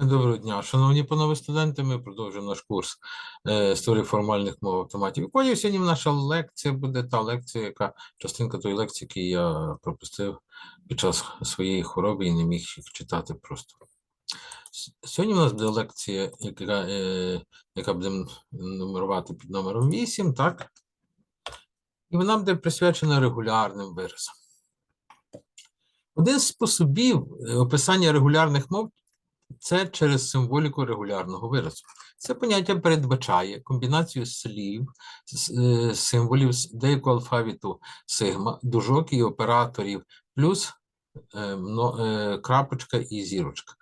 Доброго дня, шановні панове студенти. Ми продовжуємо наш курс е, з формальних мов автоматів. Кодів сьогодні наша лекція буде та лекція, яка частинка тої лекції, яку я пропустив під час своєї хвороби і не міг їх читати просто. Сьогодні у нас буде лекція, яка, е, яка буде нумерувати під номером 8, так? І вона буде присвячена регулярним виразам. Один з способів е, описання регулярних мов це через символіку регулярного виразу. Це поняття передбачає комбінацію слів, е, символів з деякого алфавіту сигма, дужок і операторів, плюс е, е, крапочка і зірочка.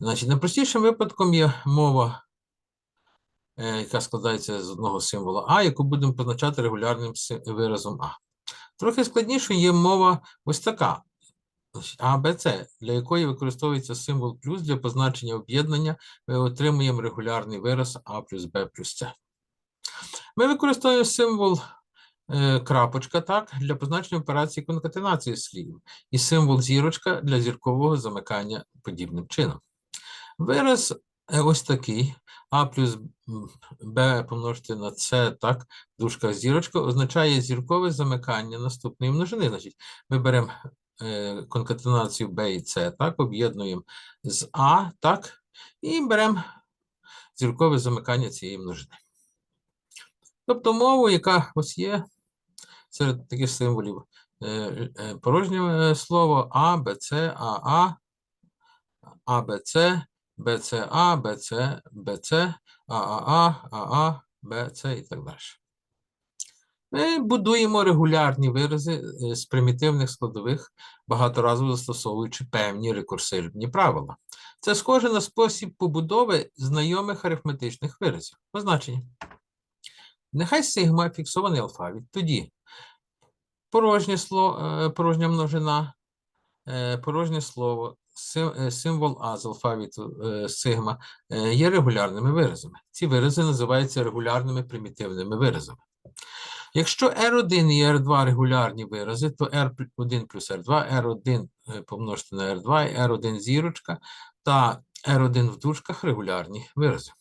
Значить, найпростішим випадком є мова, яка складається з одного символа А, яку будемо позначати регулярним виразом А. Трохи складнішою є мова ось така. Значить, А, для якої використовується символ плюс для позначення об'єднання, ми отримуємо регулярний вираз А плюс Б плюс С. Ми використовуємо символ е, крапочка так, для позначення операції конкатенації слів, і символ зірочка для зіркового замикання подібним чином. Вираз е, ось такий. А плюс Б помножити на С, так, в дужках зірочка, означає зіркове замикання наступної множини. Значить, ми беремо конкатенацію Б і С, так, об'єднуємо з А, так, і беремо зіркове замикання цієї множини. Тобто мову, яка ось є серед таких символів. е, е, Порожнє е, слово А, Б, С, А, А, А, Б, С, Б, С, А, Б, С, Б, С, А, А, А, А, А, Б, С і так далі. Ми будуємо регулярні вирази е, з примітивних складових, багаторазово застосовуючи певні рекурсивні правила. Це схоже на спосіб побудови знайомих арифметичних виразів. Позначення. Нехай сигма фіксований алфавіт. Тоді порожнє слово, порожня множина, е, порожнє слово, е, символ А з алфавіту е, сигма е, є регулярними виразами. Ці вирази називаються регулярними примітивними виразами. Якщо R1 і R2 регулярні вирази, то R1 плюс R2, R1 е, помножити на R2, і R1 зірочка та R1 в дужках регулярні вирази.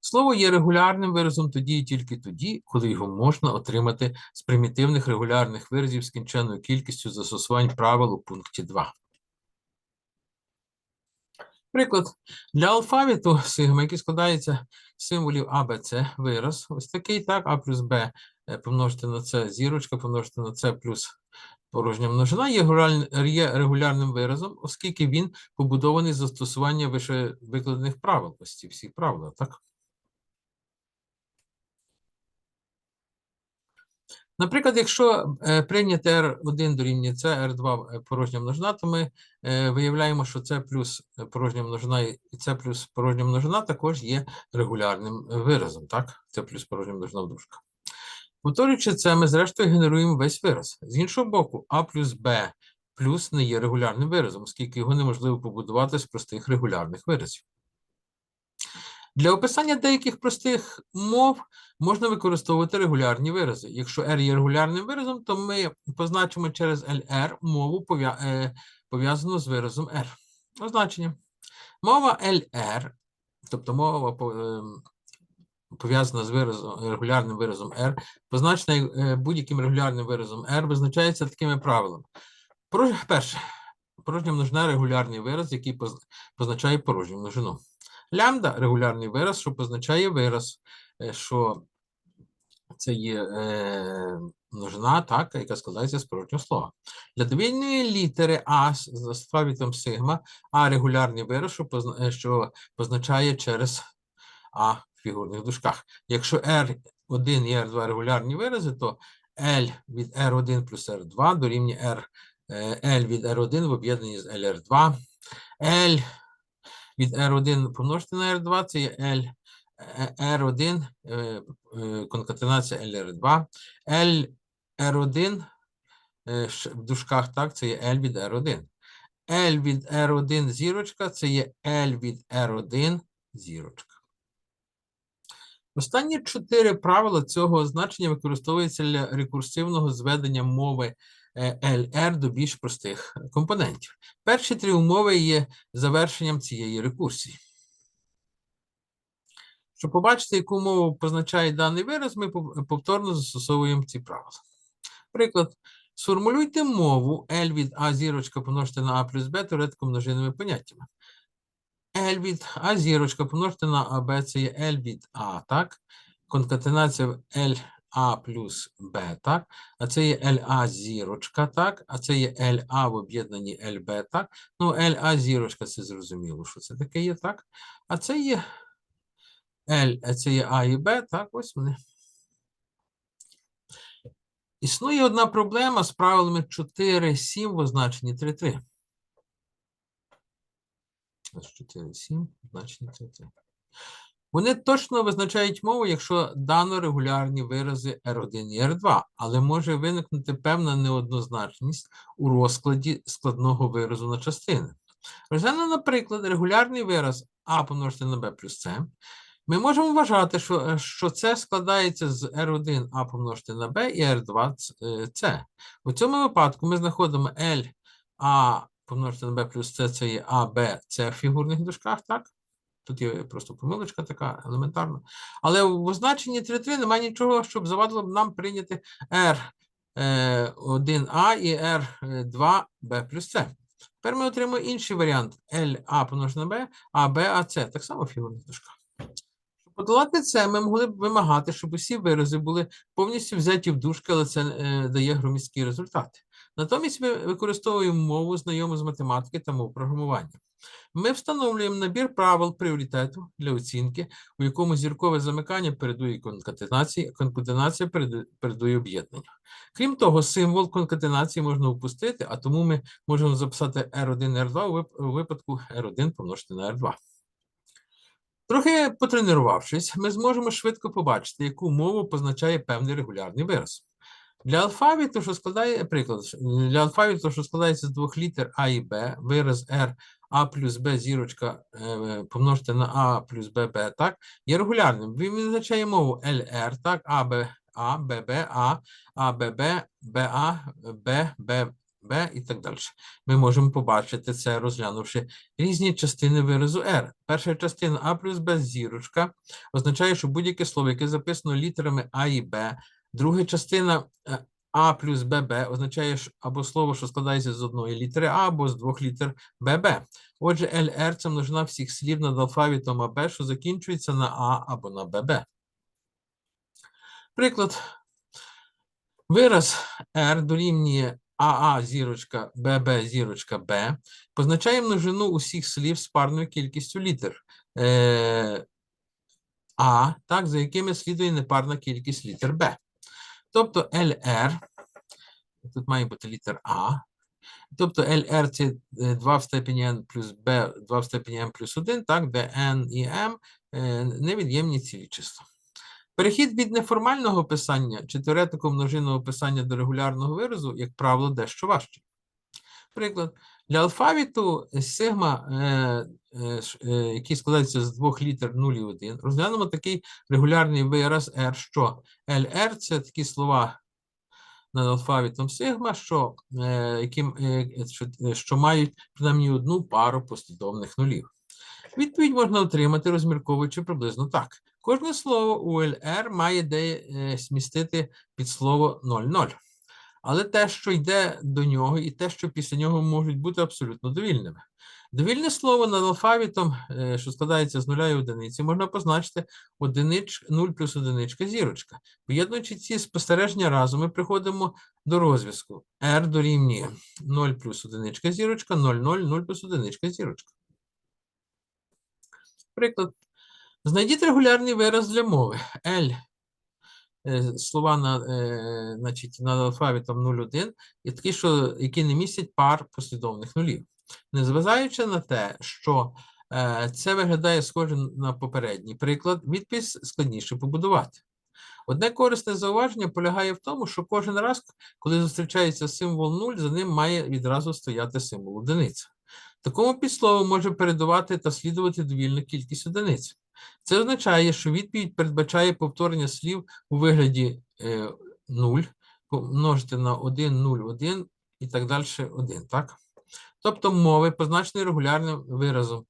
Слово є регулярним виразом тоді і тільки тоді, коли його можна отримати з примітивних регулярних виразів з кінченною кількістю застосувань правил у пункті 2. Приклад. Для алфавіту сигма, який складається з символів А, Б, С, вираз, ось такий, так, А плюс Б помножити на С, зірочка, помножити на С плюс порожня множина є регулярним виразом, оскільки він побудований з застосування вище викладених правил. Ось ці всі правила, так? Наприклад, якщо е, прийняти R1 дорівнює C, R2 е, порожня множина, то ми е, виявляємо, що C плюс е, порожня множина і C плюс порожня множина також є регулярним е, виразом, так? C плюс порожня множина в дужках. Повторюючи це, ми зрештою генеруємо весь вираз. З іншого боку, А плюс Б плюс не є регулярним виразом, оскільки його неможливо побудувати з простих регулярних виразів. Для описання деяких простих мов можна використовувати регулярні вирази. Якщо R є регулярним виразом, то ми позначимо через LR мову е, пов'язану з виразом R. Означення. Мова LR, тобто мова ем, пов'язана з виразом, регулярним виразом R, позначена е, будь-яким регулярним виразом R, визначається такими правилами. Перше. Порожня множина регулярний вираз, який позначає порожню множину. Лямбда регулярний вираз, що позначає вираз, е, що це є е, множина, так, яка складається з порожнього слова. Для довільної літери А з алфавітом сигма, А регулярний вираз, е, що позначає через А фігурних дужках. Якщо R1 і R2 регулярні вирази, то L від R1 плюс R2 дорівнює R, е, L від R1 в об'єднанні з LR2. L від R1 помножити на R2, це є L е, R1, е, конкатенація LR2. L R1 е, в дужках, так, це є L від R1. L від R1 зірочка, це є L від R1 зірочка. Останні чотири правила цього значення використовуються для рекурсивного зведення мови е, LR до більш простих компонентів. Перші три умови є завершенням цієї рекурсії. Щоб побачити, яку мову позначає даний вираз, ми повторно застосовуємо ці правила. Приклад. Сформулюйте мову L від А зірочка помножити на А плюс Б теоретико множинними поняттями. L від А зірочка помножити на АБ це є L від А, так? Конкатенація L А плюс Б, так? А це є LA зірочка, так? А це є LA в об'єднанні LB, так? Ну, LA зірочка, це зрозуміло, що це таке є, так? А це є L, а це є А і Б, так? Ось вони. Існує одна проблема з правилами 4, 7 в означенні 3, 3. 4, 7 в означенні 3, 3. Вони точно визначають мову, якщо дано регулярні вирази R1 і R2, але може виникнути певна неоднозначність у розкладі складного виразу на частини. Розглянемо, наприклад, регулярний вираз А помножити на B плюс С. Ми можемо вважати, що, е, що це складається з R1 А помножити на B і R2 С. У цьому випадку ми знаходимо L А помножити на B плюс С, це є А, Б, С в фігурних дужках, так? Тут є просто помилочка така елементарна. Але в означенні 3.3 немає нічого, щоб завадило б нам прийняти R1А і R2B плюс С. Тепер ми отримуємо інший варіант LA помножити на B, а B, а С. Так само в фігурних дужках. Щоб подолати це, ми могли б вимагати, щоб усі вирази були повністю взяті в дужки, але це е, дає громіздкі результати. Натомість ми використовуємо мову, знайому з математики та мов програмування. Ми встановлюємо набір правил пріоритету для оцінки, у якому зіркове замикання передує конкатенації, а конкатенація передує об'єднанню. Крім того, символ конкатенації можна опустити, а тому ми можемо записати R1, R2 у випадку R1 помножити на R2. Трохи потренувавшись, ми зможемо швидко побачити, яку мову позначає певний регулярний вираз. Для алфавіту, що складає приклад, для алфавіту, що складається з двох літер А і Б, вираз R А плюс Б зірочка е, помножити на А плюс Б, так, є регулярним. Він визначає мову LR, так, А, Б, А, Б, Б, А, А, Б, Б, Б, А, Б, Б, Б і так далі. Ми можемо побачити це, розглянувши різні частини виразу R. Перша частина А плюс Б зірочка означає, що будь-яке слово, яке записано літерами А і Б, друга частина е, А плюс ББ означає або слово, що складається з одної літери А, або з двох літер ББ. Отже, LR – це множина всіх слів над алфавітом АБ, що закінчується на А або на ББ. Приклад. Вираз R дорівнює АА зірочка ББ зірочка Б позначає множину усіх слів з парною кількістю літер. Е, А, так, за якими слідує непарна кількість літер Б. Тобто LR, тут має бути літер А, тобто LR це е, 2 в степені n плюс B, 2 в степені m плюс 1, так, де n і m е, невід'ємні цілі числа. Перехід від неформального писання чи теоретико множинного писання до регулярного виразу, як правило, дещо важче. Приклад. Для алфавіту сигма, е, е, е, який складається з двох літер 0 і 1, розглянемо такий регулярний вираз R, що LR – це такі слова над алфавітом сигма, що, е, яким, е, що, е, мають принаймні одну пару послідовних нулів. Відповідь можна отримати, розмірковуючи приблизно так. Кожне слово у LR має де е, змістити під слово 00. Але те, що йде до нього, і те, що після нього можуть бути абсолютно довільними. Довільне слово над алфавітом, е, що складається з нуля і одиниці, можна позначити одинич, 0 плюс одиничка зірочка. Поєднуючи ці спостереження разом, ми приходимо до розв'язку. R дорівнює 0 плюс одиничка зірочка, 0, 0, 0 плюс одиничка зірочка. Приклад. Знайдіть регулярний вираз для мови. L слова на, е, значить, над алфавітом 0,1 і такі, що, які не містять пар послідовних нулів. Незважаючи на те, що е, це виглядає схоже на попередній приклад, відпис складніше побудувати. Одне корисне зауваження полягає в тому, що кожен раз, коли зустрічається символ 0, за ним має відразу стояти символ одиниця. Такому підслову може передавати та слідувати довільна кількість одиниць. Це означає, що відповідь передбачає повторення слів у вигляді е, 0, помножити на 1, 0, 1 і так далі 1, так? Тобто мови позначені регулярним виразом.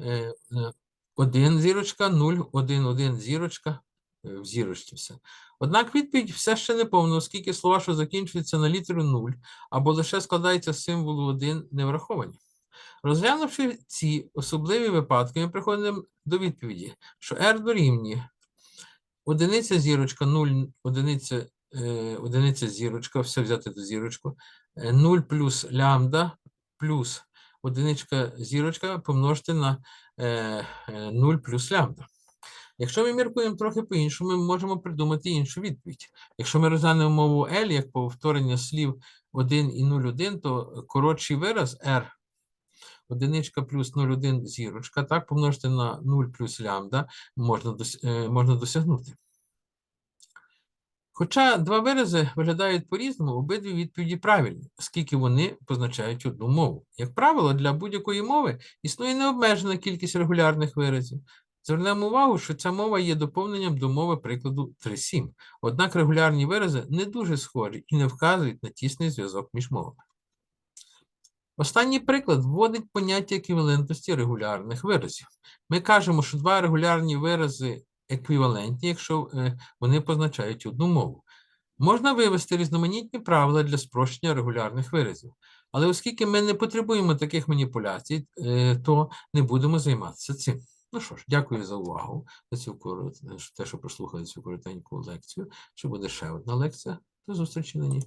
Е, е, 1 зірочка, 0, 1, 1 зірочка, е, в зірочці все. Однак відповідь все ще не повна, оскільки слова, що закінчуються на літеру 0, або лише складаються з символу 1, не враховані. Розглянувши ці особливі випадки, ми приходимо до відповіді, що R дорівнює одиниця зірочка, 0, одиниця, е, одиниця зірочка, все взяти до зірочку, е, 0 плюс лямбда плюс одиничка зірочка помножити на е, е, 0 плюс лямбда. Якщо ми міркуємо трохи по-іншому, ми можемо придумати іншу відповідь. Якщо ми розглянемо мову L як повторення слів 1 і 0,1, то коротший вираз R одиничка плюс 0,1 зірочка, так, помножити на 0 плюс лямбда можна, е, можна досягнути. Хоча два вирази виглядають по-різному, обидві відповіді правильні, оскільки вони позначають одну мову. Як правило, для будь-якої мови існує необмежена кількість регулярних виразів. Звернемо увагу, що ця мова є доповненням до мови прикладу 3.7. Однак регулярні вирази не дуже схожі і не вказують на тісний зв'язок між мовами. Останній приклад вводить поняття еквівалентності регулярних виразів. Ми кажемо, що два регулярні вирази еквівалентні, якщо е, вони позначають одну мову. Можна вивести різноманітні правила для спрощення регулярних виразів. Але оскільки ми не потребуємо таких маніпуляцій, е, то не будемо займатися цим. Ну що ж, дякую за увагу, за цю те, що прослухали цю коротеньку лекцію. Ще буде ще одна лекція. До зустрічі на ній.